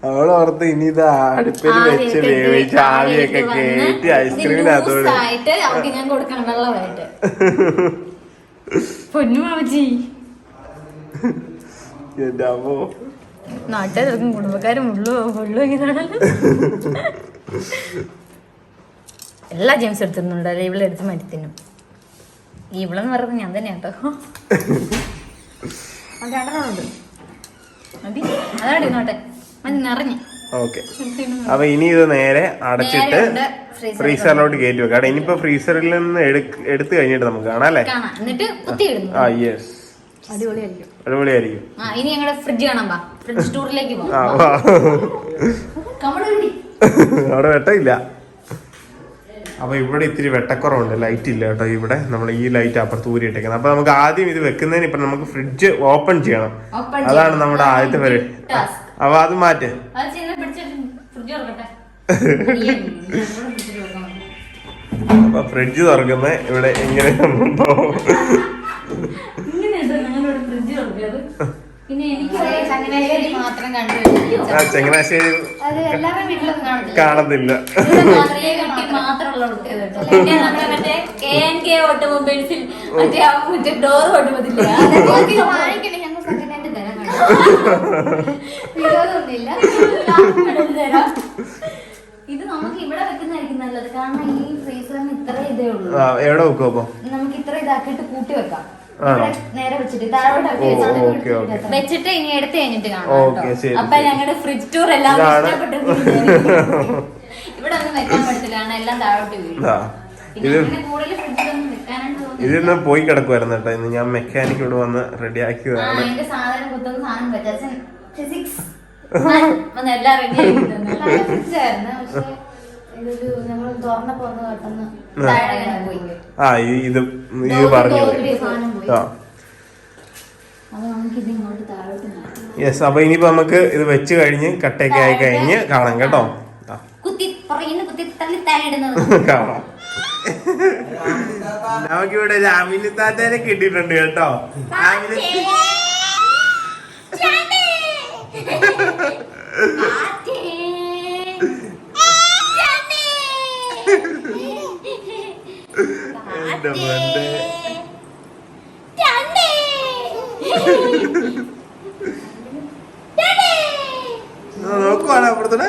അവളോർത്ത് ഇനി ഇത് അടുപ്പിൽ വെച്ച് വേവിച്ച് കേറ്റി, ആവിയൊക്കെ കേട്ടി ഐസ്ക്രീമിന് അതോട് ഞാൻ കൊടുക്കണം വെള്ളമായിട്ട്. (laughs) പൊന്നു മാമച്ചി. എന്റെ അമ്മോ. നാട്ടുകാർക്കും കുടുംബക്കാരും ഇങ്ങനെയാണല്ലോ. എല്ലാ ജെയിംസ് എടുത്തിരുന്നുണ്ട്. അല്ലെ ഇവിടെ എടുത്ത് മേടി തിന്നും ഇവളെന്ന് പറയുന്നത് ഞാൻ തന്നെ കേട്ടോ (laughs) മതി. അതാണ് ഇരുന്നോട്ടെ മതി നിറഞ്ഞു. ഓക്കെ. അപ്പൊ ഇനി ഇത് നേരെ അടച്ചിട്ട് ഫ്രീസറിലോട്ട് കയറ്റി വെക്കാം അവിടെ ഇനിയിപ്പോ ഫ്രീസറിൽ നിന്ന് എടുത്തു കഴിഞ്ഞിട്ട് നമുക്ക് കാണാം അല്ലേ? എന്നിട്ട് കുത്തി ഇടുന്നു ആ യെസ് അടിപൊളിയായിരിക്കും. അടിപൊളിയായിരിക്കും. ആ ഇനി ഞങ്ങളുടെ ഫ്രിഡ്ജ് കാണാൻ ഫ്രിഡ്ജ് ടൂറിലേക്ക് പോകാം അവിടെ വെട്ടമില്ല. അപ്പൊ ഇവിടെ ഇത്തിരി വെട്ടക്കുറവുണ്ട്. ലൈറ്റ് ഇല്ല കേട്ടോ ഇവിടെ. നമ്മൾ ഈ ലൈറ്റ് അപ്പുറത്ത് ഊരി ഇട്ടേക്കുന്നത് അപ്പൊ നമുക്ക് ആദ്യം ഇത് വെക്കുന്നതിന് ഇപ്പൊ നമുക്ക് ഫ്രിഡ്ജ് ഓപ്പൺ ചെയ്യണം. അതാണ്. നമ്മുടെ ആദ്യത്തെ പരി. അപ്പൊ അത് മാറ്റ്. അപ്പൊ ഫ്രിഡ്ജ് തുറക്കുന്നത് ഇവിടെ എങ്ങനെ (laughs) ഇവിടെ പിടിച്ചിട്ട് വെക്കണം. അപ്പൊ ഫ്രിഡ്ജ് തുറക്കുന്ന ഇവിടെ ഇങ്ങനെ ഉണ്ടാവും. ഇങ്ങനെയുണ്ടോ ഞങ്ങളിവിടെ ഫ്രിഡ്ജ് തുറക്കിയത് പിന്നെ എനിക്ക് ചങ്ങനാശ്ശേരി മാത്രം കണ്ടു ആ ചങ്ങനാശ്ശേരി അത് എല്ലാവരുടെ വീട്ടിലൊന്നും കാണത്തില്ല. കാണത്തില്ല. ഇവിടെ (laughs) മാത്രമേ കെട്ടി മാത്രമുള്ള കുട്ടികൾ കേട്ടോ. പിന്നെ നമ്മുടെ മറ്റേ കെ ഓട്ടോമൊബൈൽസിൽ മറ്റേ ഡോർ ഓട്ടുമതില്ല അതൊക്കെ വാങ്ങിക്കണേ ഞങ്ങൾ സെക്കൻഡ് ഹാൻഡ് തരാം വിരോധമൊന്നുമില്ല. ലാഭം തരാം. ഇത് നമുക്ക് ഇവിടെ വെക്കുന്നതായിരിക്കും നല്ലത്. കാരണം ഈ ഫ്രീസറിന് ഇത്ര ഇതേ ഉള്ളൂ. എവിടെ വെക്കും അപ്പൊ? നമുക്ക് ഇത്ര ഇതാക്കിയിട്ട് കൂട്ടി വെക്കാം. വെച്ചിട്ട് ഇനി എടുത്തു കഴിഞ്ഞിട്ട് കാണാം ഓക്കെ, കേട്ടോ. അപ്പൊ ഞങ്ങളുടെ ഫ്രിഡ്ജ് ടൂർ എല്ലാം. ഇഷ്ടപ്പെട്ടു ഇവിടെ ഒന്നും വെക്കാൻ എല്ലാം താഴോട്ട് വീഴും. ഇതിന്ന് പോയി കിടക്കുമായിരുന്നു കേട്ടോ. ഇന്ന് ഞാൻ മെക്കാനിക് ഇവിടെ വന്ന് എല്ലാം റെഡി ഫ്രിഡ്ജായിരുന്നു ആ. ഇത് ഇത് പറഞ്ഞു ആ. യെസ് അപ്പൊ ഇനിയിപ്പോ നമുക്ക് ഇത് വെച്ച് കഴിഞ്ഞ് കട്ടയൊക്കെ ആയി കഴിഞ്ഞ് കാണാം കേട്ടോ. (laughs) കാണാം. നമുക്ക് ഇവിടെ രാമിനി താത്തേനെ കിട്ടിയിട്ടുണ്ട് കേട്ടോ. രാമിനി (laughs) എന്റെ ആ, നോക്കുവാണ് അപ്പുറത്തൂടെ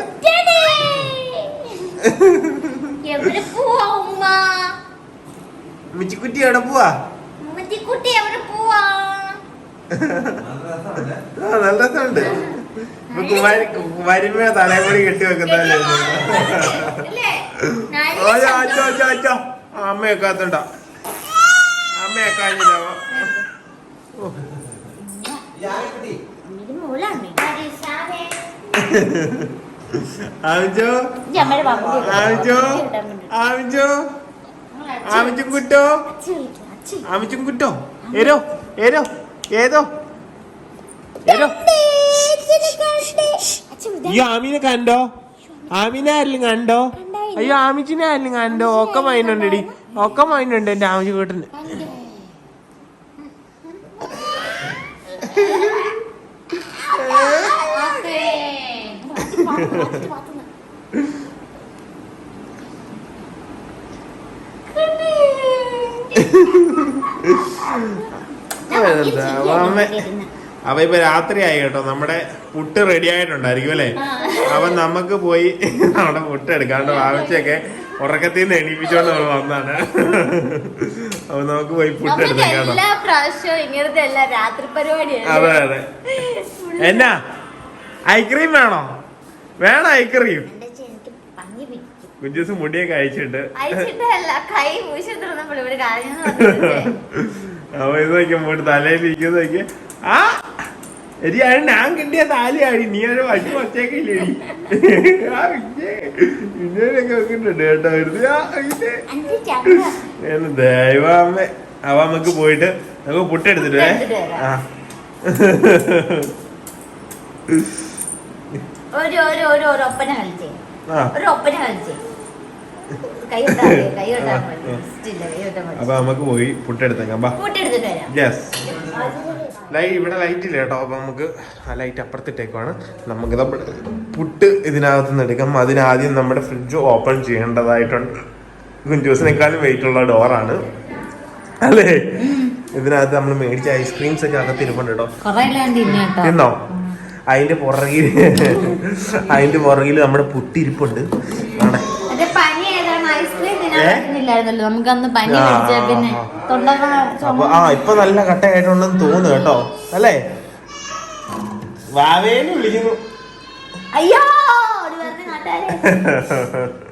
മിച്ചിക്കുട്ടി എവിടെ പോവാ? നല്ല രസമുണ്ട്. കുമാരി കൂടി തലമുടി കെട്ടി വെക്കുന്നതല്ലേ ഓ ചോ ചോ ചോ. അമ്മയൊക്കെ അത്തുണ്ടോ അമ്മയൊക്കെ ആവിഞ്ചോ? ആവിഞ്ചോ? അച്ഛൻ- ആവിച്ചും കുട്ടോ? ആവിഞ്ചും കുട്ടോ? ഏരോ ഏരോ ഏതോ? ഏരോ ഈ ആമീനെ കണ്ടോ? ആമീനെ ആരെങ്കിലും കണ്ടോ? അയ്യോ ആമിച്ചിനെ ആരെങ്കിലും കണ്ടോ ഒക്കെ മൈനുണ്ടെടി ഒക്കെ മൈനുണ്ട് എന്റെ ആമിച്ചി വീട്ടിന് അതെ. അപ്പൊ ഇപ്പൊ രാത്രിയായി കേട്ടോ. നമ്മുടെ പുട്ട് റെഡി ആയിട്ടുണ്ടായിരിക്കും അല്ലേ? അപ്പൊ നമുക്ക് പോയി നമ്മുടെ പുട്ട് എടുക്കാണ്ട് ആവശ്യമൊക്കെ ഉറക്കത്തിൽ നിന്ന് എണീപ്പിച്ചോണ്ട് നമ്മൾ വന്നാണ് അപ്പൊ നമുക്ക് പോയി പുട്ട് എടുത്തേക്കാണ് അതെ അതെ. എന്നാ? ഐസ്ക്രീം വേണോ? വേണം ഐസ്ക്രീം പിടിക്കും കുഞ്ചൂസ് മുടിയൊക്കെ അയച്ചിട്ട് (laughs) അപ്പൊ ഇത് നോക്കി മുടി തലയിൽ ഇരിക്കുന്നതൊക്കെ നോക്കിയ. ആ അത് ഞാൻ കിട്ടിയ താലിയാടി നീ ഒരു വഴി വച്ചേക്കില്ലേ ഇന്നൊക്കെ വെക്കുന്നുണ്ട് കേട്ടോ. ഇത്. ദൈവമ്മ അവ നമുക്ക് പോയിട്ട് നമുക്ക് പുട്ടെടുത്തിട്ടേ. ആ. ഒരു ഒപ്പന കളിച്ചേ. ഒപ്പന കളിച്ചേ. അപ്പൊ നമുക്ക് പോയി പുട്ടെടുത്തേക്കാം ബാ. കൂട്ടെടുത്തിട്ട് വരാം. യെസ് ലൈ ഇവിടെ ലൈറ്റ് ഇല്ല കേട്ടോ. അപ്പം നമുക്ക് ആ ലൈറ്റ് അപ്പുറത്തിട്ടേക്കുവാണ്. നമുക്ക് നമ്മുടെ പുട്ട് ഇതിനകത്ത് നിന്ന് എടുക്കാം അതിനാദ്യം നമ്മുടെ ഫ്രിഡ്ജ് ഓപ്പൺ ചെയ്യേണ്ടതായിട്ടുണ്ട്. കുഞ്ചൂസിനേക്കാളും വെയിറ്റ് ഉള്ള ഡോറാണ് അല്ലേ? ഇതിനകത്ത് നമ്മൾ മേടിച്ച ഐസ്ക്രീംസ് ഒക്കെ അകത്ത് ഇരിപ്പുണ്ട് കേട്ടോ. എന്നോ തിന്നോ? അതിന്റെ പുറകിൽ അതിന്റെ പുറകിൽ നമ്മുടെ പുട്ടിരിപ്പുണ്ട്. അവിടെ പറ്റുന്നില്ലായിരുന്നല്ലോ നമുക്ക് അന്ന് പനി പിടിച്ച പിന്നെ ആ. അപ്പൊ ആ ഇപ്പൊ നല്ല കട്ടയായിട്ടുണ്ടെന്ന് തോന്നുന്നു കേട്ടോ. അല്ലേ? വാവേന്ന് വിളിക്കുന്നു. അയ്യോ ഒരു പറഞ്ഞ നാട്ടുകാരെ. (laughs)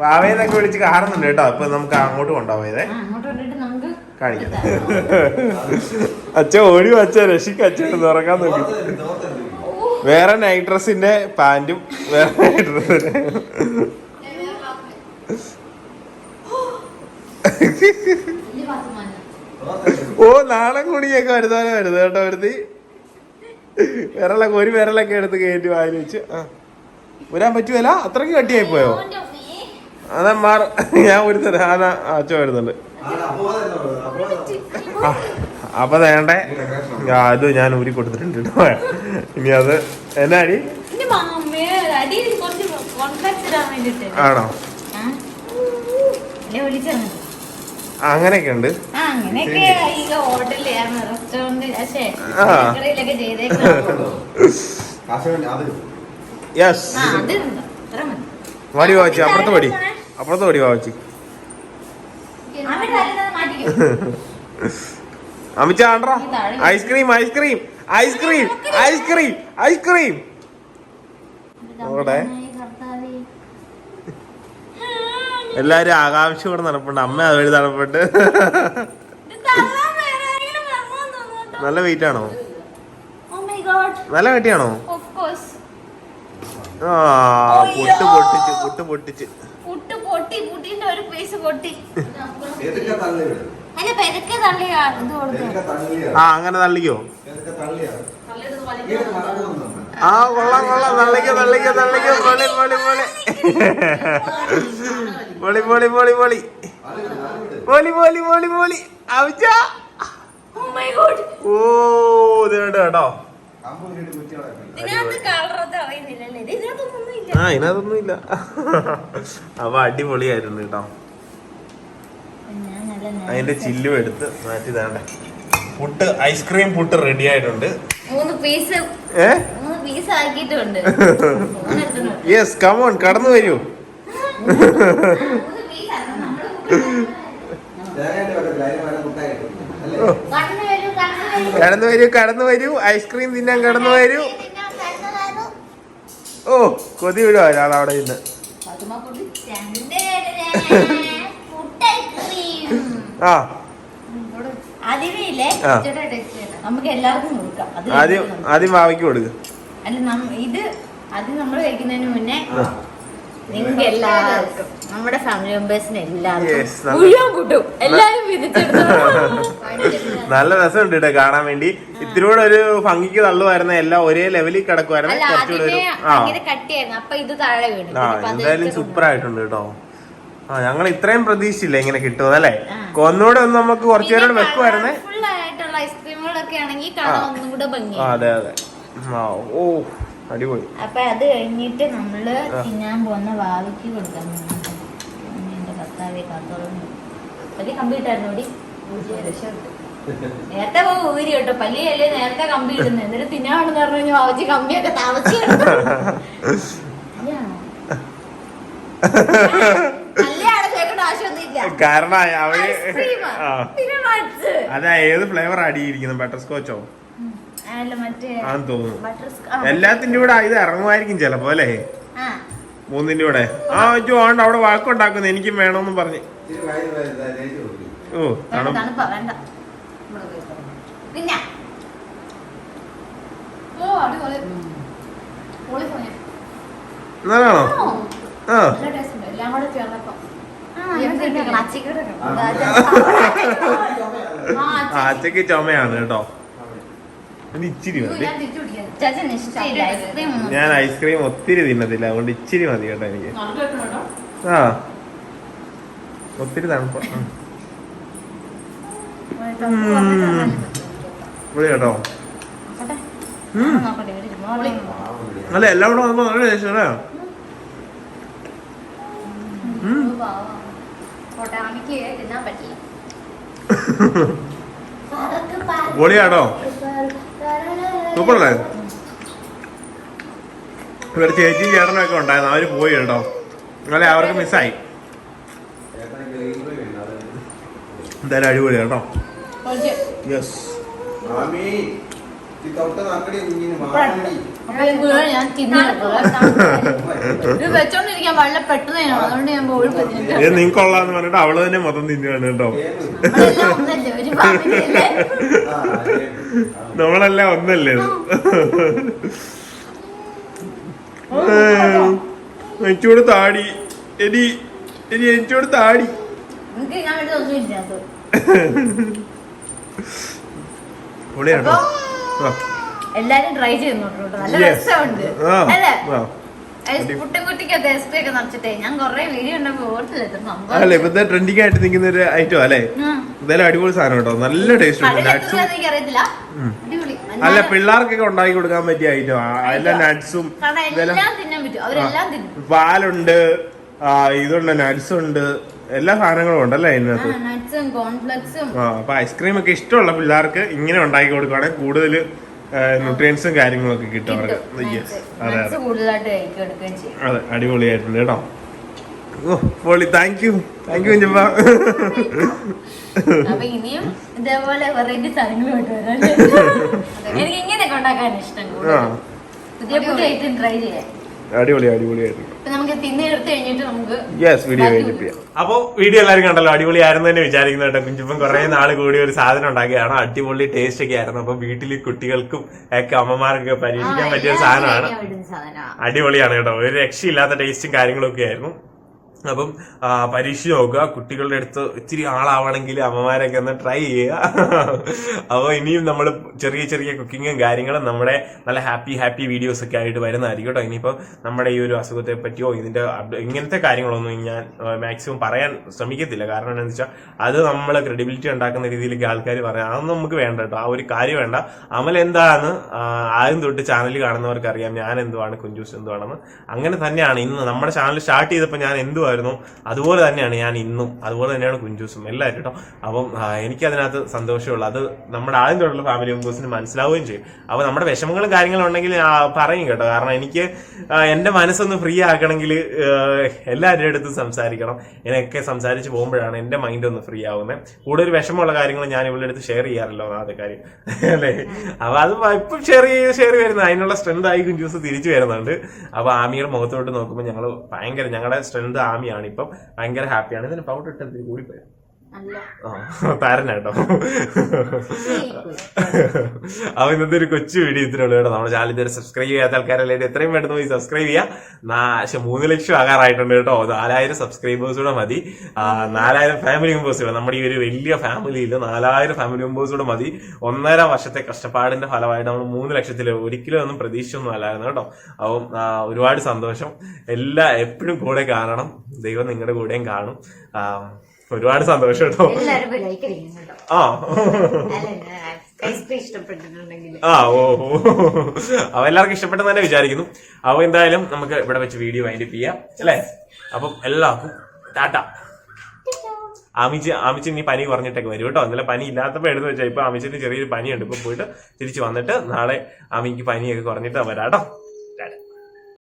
വാവേന്നൊക്കെ വിളിച്ച് കാണുന്നുണ്ട് കേട്ടോ. അപ്പൊ നമുക്ക് അങ്ങോട്ട് കൊണ്ടുപോയതേ കാണിക്കാം. (laughs) അച്ഛൻ ഓടി അച്ഛ രക്ഷിക്ക് അച്ഛൻ തുറക്കാൻ നോക്കി. വേറെ നൈറ്റ് ഡ്രസ്സിന്റെ പാന്റും വേറെ നൈറ്റ് ഡ്രസ്സിന്റെ. ഓ നാളെ കുണിയൊക്കെ വരുന്നവരെ വരുന്നത് കേട്ടോ വരുത്തി വിരലൊക്കെ ഒരു വിരലൊക്കെ എടുത്ത് കയറ്റി വായിൽ വെച്ച്. ആ. വരാൻ പറ്റുമല്ല അത്രയ്ക്ക് കട്ടിയായി പോയോ. അതാ മാറ. ഞാൻ ഒരു തരാം അതാ അച്ഛ വരുന്നുണ്ട്. ആ, അപ്പൊ വേണ്ടേ? അത് ഞാൻ ഊരി കൊടുത്തിട്ടുണ്ട് ഇനി അത് എന്നാ അടി? ആണോ? അങ്ങനെയൊക്കെ ഉണ്ട്. യെസ് വാടി വാച്ചി അപ്പുറത്ത് വടി. അപ്പുറത്ത് വടി വാച്ചി. (laughs) അമിച്ച ആണ്ട്രാ ice cream ice cream ice cream ice cream ice cream. എല്ലാരും ആകാംക്ഷയോടെ നടപ്പുണ്ട്. അമ്മ അതുവഴി നടപ്പുണ്ട്. നല്ല വെയിറ്റ് ആണോ? Oh. നല്ല കട്ടിയാണോ Of course. ആ പൊട്ട് പൊട്ടിച്ച് പൊട്ട് പൊട്ടിച്ച്. പുട്ട് പൊട്ടി പുട്ടിന്റെ ഒരു പീസ് പൊട്ടി. അല്ല പെരക്കെ തള്ളിയാ ഇത് കൊടുത്തു. ആ അങ്ങനെ തള്ളിക്കോ. ആ കൊള്ളാം കൊള്ളാം. തള്ളിക്കോ തള്ളിക്കോ തള്ളിക്കോ. പൊളി പൊളി പൊളി. പൊളി പൊളി പൊളി പൊളി. പൊളി പൊളി പൊളി പൊളി. അവിച്ച. Oh my God. ഓ ഇത് കേട്ടോ കേട്ടോ ഇതിനകത്ത് കളറൊക്കെ അറിയുന്നില്ലല്ലേ ഇത് ഇതിനകത്തൊന്നും ഇല്ല. ആ ഇതിനകത്തൊന്നും ഇല്ല. അപ്പൊ അടിപൊളിയായിരുന്നു കേട്ടോ. അതിന്റെ ചില്ലും എടുത്ത് മാറ്റി തരണ്ട പുട്ട് ഐസ്ക്രീം പുട്ട് റെഡി ആയിട്ടുണ്ട്. മൂന്ന് പീസ് മൂന്ന് പീസ് ആക്കിയിട്ടുണ്ട്. (laughs) യെസ് കമോൺ കടന്നു വരൂ. കടന്നു വരൂ, കടന്നു വരൂ. ഐസ്ക്രീം തിന്നാൻ കടന്നു വരൂ. ഓ കൊതി വിടുവാ ഒരാളവിടെ അവിടെ ആ. ആദ്യം ആദ്യം വാവയ്ക്ക് കൊടുക്ക. ഇത് ആദ്യം നമ്മൾ കഴിക്കുന്നതിന് മുന്നേ എല്ലാവർക്കും നമ്മുടെ ഫാമിലി മെമ്പേഴ്സിന് എല്ലാവർക്കും കൂട്ടും. (laughs) നല്ല രസമുണ്ട് കേട്ടോ കാണാൻ വേണ്ടി. ഇത്തിരി കൂടെ ഒരു ഭംഗിക്ക് തള്ളുമായിരുന്ന എല്ലാം ഒരേ ലെവലിൽ കിടക്കുമായിരുന്നു കുറച്ചുകൂടെ ഒരു ആ. എന്തായാലും സൂപ്പർ ആയിട്ടുണ്ട് കേട്ടോ ആ ഞങ്ങൾ ഇത്രയും പ്രതീക്ഷിച്ചില്ല ഇങ്ങനെ കിട്ടുമെന്ന് അല്ലേ. ഒന്നുകൂടെ ഒന്ന് നമുക്ക് കുറച്ചുപേരോട് വെക്കുമായിരുന്നേ അതെ അതെ. ഓ അടിപൊളി. അപ്പൊ അത് കഴിഞ്ഞിട്ട് നമ്മൾ തിന്നാൻ പോകുന്ന വാവിക്ക് കൊടുക്കാൻ. എന്റെ ഭർത്താവെ കാത്തോളുന്നു വലിയ കമ്പ്യൂട്ടറായിരുന്നു ഓടി നേരത്തെ പോകും ഊരി കേട്ടോ പല്ലിയല്ലേ നേരത്തെ കമ്പി ഇടുന്നത് എന്നിട്ട് തിന്നാണെന്ന് പറഞ്ഞു കഴിഞ്ഞാൽ വാവിച്ച് കമ്പിയൊക്കെ താമസിച്ചു (laughs) (laughs) കാരണം അവർ അതാ ഏത് ഫ്ലേവർ അടിയിരിക്കുന്നത്? ബട്ടർ സ്കോച്ചോ തോന്നുന്നു. എല്ലാത്തിന്റെ കൂടെ ഇത് ഇറങ്ങുമായിരിക്കും ചിലപ്പോ അല്ലേ? മൂന്നിന്റെ കൂടെ. ആ അജു ആണ്ട് അവിടെ വഴക്കുണ്ടാക്കുന്നു. എനിക്കും വേണമെന്ന് പറഞ്ഞു. ഓ നല്ലതാണോ? ആ. ആച്ചക്ക് ചുമയാണ് കേട്ടോ. ഇച്ചിരി മതി. ഞാൻ ഐസ്ക്രീം ഒത്തിരി തിന്നത്തില്ല. അതുകൊണ്ട് ഇച്ചിരി മതി കേട്ടോ എനിക്ക്. ആ. ഒത്തിരി തണുപ്പ. ഇവിടെ കേട്ടോ അല്ല എല്ലാവരും കൂടെ വന്നപ്പോ നല്ല ടേസ്റ്റ് കേട്ടോ പൊട്ടാമിക്ക് തിന്നാൻ സൂപ്പറല്ലേ? ഇവർ ചേച്ചി ചേട്ടനൊക്കെ ഉണ്ടായിരുന്നു. അവർ പോയി കേട്ടോ. അല്ലെ അവർക്ക് മിസ്സായി. എന്തായാലും അടിപൊളി കേട്ടോ. യെസ് വെച്ചോണ്ടിരിക്കാൻ വളരെ പെട്ടെന്ന് ചെയ്യണം അതുകൊണ്ട് ഞാൻ ബോൾ പറ്റില്ല ഇത് നിങ്ങൾക്ക് കൊള്ളാന്ന് പറഞ്ഞിട്ട് അവൾ തന്നെ മൊത്തം തിന്നുകയാണ് കേട്ടോ. നമ്മളെല്ലാം ഒന്നല്ലേ? എനിച്ചോട് താടി. എനി എടി എനിച്ചോട് താടി. എനിക്ക് എല്ലാരും ട്രൈ ചെയ്ത് നല്ല. രസമുണ്ട്. അല്ലേ? അല്ലേ ഇപ്പത്തെ ട്രെൻഡിങ് ആയിട്ട് നിൽക്കുന്ന ഒരു ഐറ്റം അല്ലേ? എന്തായാലും അടിപൊളി സാധനം കേട്ടോ. നല്ല ടേസ്റ്റ് ഉണ്ട്. അല്ല പിള്ളേർക്കൊക്കെ ഉണ്ടാക്കി കൊടുക്കാൻ പറ്റിയ ഐറ്റം എല്ലാ നട്സും പാലുണ്ട്. ആ, ഇതുണ്ട് നട്സ് ഉണ്ട്. എല്ലാ സാധനങ്ങളും ഉണ്ടല്ലേ അതിനകത്ത് നട്സും കോൺഫ്ലക്സും ആ അപ്പൊ ഐസ്ക്രീം ഒക്കെ ഇഷ്ടമുള്ള പിള്ളേർക്ക് ഇങ്ങനെ ഉണ്ടാക്കി കൊടുക്കുവാണെങ്കിൽ കൂടുതൽ ന്യൂട്രിയൻസും കാര്യങ്ങളും ഒക്കെ കിട്ടും അവർക്ക്. യെസ് അതെ അതെ. അതെ അടിപൊളിയായിട്ടുണ്ട് കേട്ടോ. ഓ പൊളി thank you thank you Kunjappa അപ്പൊ ഇനിയും ഇതേപോലെ വെറൈറ്റി സാധനങ്ങളുമായിട്ട് വരാം. (laughs) എനിക്ക് ഇങ്ങനെയൊക്കെ ഉണ്ടാക്കാൻ ഇഷ്ടം പുതിയ പുതിയ ഐറ്റം ട്രൈ ചെയ്യാൻ അടിപൊളി അടിപൊളിയായിട്ടുണ്ട്. അപ്പൊ നമുക്ക് കഴിഞ്ഞിട്ട് നമുക്ക് യെസ് വീഡിയോ എഡിറ്റ് ചെയ്യാം. അപ്പോൾ വീഡിയോ എല്ലാവരും കണ്ടല്ലോ അടിപൊളിയായിരുന്നു തന്നെ വിചാരിക്കുന്നു കേട്ടോ. കുഞ്ചിപ്പം കുറെ നാൾ കൂടി ഒരു സാധനം ഉണ്ടാക്കിയാണ് അടിപൊളി ടേസ്റ്റ് ഒക്കെ ആയിരുന്നു. അപ്പൊ വീട്ടിൽ കുട്ടികൾക്കും ഒക്കെ അമ്മമാർക്കൊക്കെ പരീക്ഷിക്കാൻ പറ്റിയ ഒരു സാധനമാണ്. അടിപൊളിയാണ് കേട്ടോ. ഒരു രക്ഷയില്ലാത്ത ടേസ്റ്റും കാര്യങ്ങളൊക്കെ ആയിരുന്നു. അപ്പം പരീക്ഷ നോക്കുക കുട്ടികളുടെ അടുത്ത് ഇത്തിരി ആളാവണമെങ്കിൽ അമ്മമാരൊക്കെ ഒന്ന് ട്രൈ ചെയ്യുക. അപ്പോൾ ഇനിയും നമ്മൾ ചെറിയ ചെറിയ കുക്കിങ്ങും കാര്യങ്ങളും നമ്മുടെ നല്ല ഹാപ്പി ഹാപ്പി വീഡിയോസ് ഒക്കെ ആയിട്ട് വരുന്നതായിരിക്കും കേട്ടോ. ഇനിയിപ്പോൾ നമ്മുടെ ഈ ഒരു അസുഖത്തെ പറ്റിയോ ഇതിന്റെ ഇങ്ങനത്തെ കാര്യങ്ങളൊന്നും ഞാൻ മാക്സിമം പറയാൻ ശ്രമിക്കത്തില്ല. കാരണം എന്താണെന്ന് വെച്ചാൽ അത് നമ്മൾ ക്രെഡിബിലിറ്റി ഉണ്ടാക്കുന്ന രീതിയിലേക്ക് ആൾക്കാർ പറയാം അതൊന്നും നമുക്ക് വേണ്ട കേട്ടോ. ആ ഒരു കാര്യം വേണ്ട. അമൽ എന്താണ് ആദ്യം തൊട്ട് ചാനൽ കാണുന്നവർക്ക് അറിയാം ഞാൻ എന്തുവാണ് കുഞ്ചൂസ് എന്തുവാണെന്ന്. അങ്ങനെ തന്നെയാണ് ഇന്ന് നമ്മുടെ ചാനൽ സ്റ്റാർട്ട് ചെയ്തപ്പോൾ ഞാൻ എന്തുവായിരുന്നു അതുപോലെ തന്നെയാണ് ഞാൻ ഇന്നും. അതുപോലെ തന്നെയാണ് കുഞ്ചൂസും. എല്ലാവരും കേട്ടോ. അപ്പം എനിക്കതിനകത്ത് സന്തോഷമുള്ളൂ. അത് നമ്മുടെ ആദ്യം തൊട്ടുള്ള ഫാമിലി മെമ്പേഴ്സിന് മനസ്സിലാവുകയും ചെയ്യും. അപ്പോൾ നമ്മുടെ വിഷമങ്ങളും കാര്യങ്ങളും ഉണ്ടെങ്കിൽ പറയും കേട്ടോ. കാരണം എനിക്ക് എന്റെ മനസ്സൊന്ന് ഫ്രീ ആക്കണമെങ്കിൽ എല്ലാവരുടെ അടുത്തും സംസാരിക്കണം. ഇങ്ങനെയൊക്കെ സംസാരിച്ച് പോകുമ്പോഴാണ് എന്റെ മൈൻഡ് ഒന്ന് ഫ്രീ ആവുന്നത് കൂടുതൽ വിഷമമുള്ള കാര്യങ്ങൾ ഞാൻ ഇവളുടെ അടുത്ത് ഷെയർ ചെയ്യാറില്ല ഒന്നാമത്തെ കാര്യം. അല്ലേ? അപ്പൊ അത് ഇപ്പം ഷെയർ ചെയ്ത് ഷെയർ വരുന്നത് അതിനുള്ള സ്ട്രെങ്ത് ആയി കുഞ്ചൂസ് തിരിച്ചു വരുന്നുണ്ട്. അപ്പോൾ ആമിയുടെ മുഖത്തോട്ട് നോക്കുമ്പോൾ ഞങ്ങൾ ഭയങ്കര ഞങ്ങളുടെ സ്ട്രെങ്ത് ആമിയാണ് ഇപ്പം ഭയങ്കര ഹാപ്പിയാണ് ഇതിന് പൗഡർ ഇട്ടത് കൂടി ആ താരനാട്ടോ അപ്പൊ ഇന്നത്തെ ഒരു കൊച്ചു വീഡിയോ ഇത്രയുള്ളൂ കേട്ടോ. നമ്മുടെ ചാനൽ ഇതുവരെ സബ്സ്ക്രൈബ് ചെയ്യാത്ത ആൾക്കാരല്ലേ എത്രയും പെട്ടെന്ന് പോയി സബ്സ്ക്രൈബ് ചെയ്യാം. പക്ഷെ മൂന്ന് ലക്ഷം ആകാറായിട്ടുണ്ട് കേട്ടോ. നാലായിരം സബ്സ്ക്രൈബേഴ്സ് കൂടെ മതി. നാലായിരം ഫാമിലി മെമ്പേഴ്സ് കൂടെ. നമ്മുടെ ഈ ഒരു വലിയ ഫാമിലിയിൽ നാലായിരം ഫാമിലി മെമ്പേഴ്സ് കൂടെ മതി. ഒന്നര വർഷത്തെ കഷ്ടപ്പാടിന്റെ ഫലമായിട്ട് നമ്മൾ മൂന്ന് ലക്ഷത്തിൽ ഒരിക്കലും ഒന്നും പ്രതീക്ഷിച്ചൊന്നും അല്ലായിരുന്നു കേട്ടോ. അപ്പം ഒരുപാട് സന്തോഷം. എല്ലാ എപ്പോഴും കൂടെ കാണണം. ദൈവം നിങ്ങളുടെ കൂടെയും കാണും. ഒരുപാട് സന്തോഷം കേട്ടോ. ആ. ആ ഓ ഓ. അവ എല്ലാവർക്കും ഇഷ്ടപ്പെട്ടെന്ന് തന്നെ വിചാരിക്കുന്നു. അവ എന്തായാലും നമുക്ക് ഇവിടെ വെച്ച് വീഡിയോ വൈൻഡപ്പ് ചെയ്യാം. അല്ലേ? അപ്പം എല്ലാവർക്കും ടാറ്റ. ആമിച്ച് ആമിച്ച് ഇനി പനി കുറഞ്ഞിട്ടൊക്കെ വരും കേട്ടോ. ഇന്നലെ പനി ഇല്ലാത്തപ്പോൾ എടുത്ത് വെച്ചാൽ ഇപ്പൊ ആമിച്ചിന് ചെറിയൊരു പനിയുണ്ട്. ഇപ്പൊ പോയിട്ട് തിരിച്ചു വന്നിട്ട് നാളെ ആമിക്ക് പനിയൊക്കെ കുറഞ്ഞിട്ട് വരാം കേട്ടോ.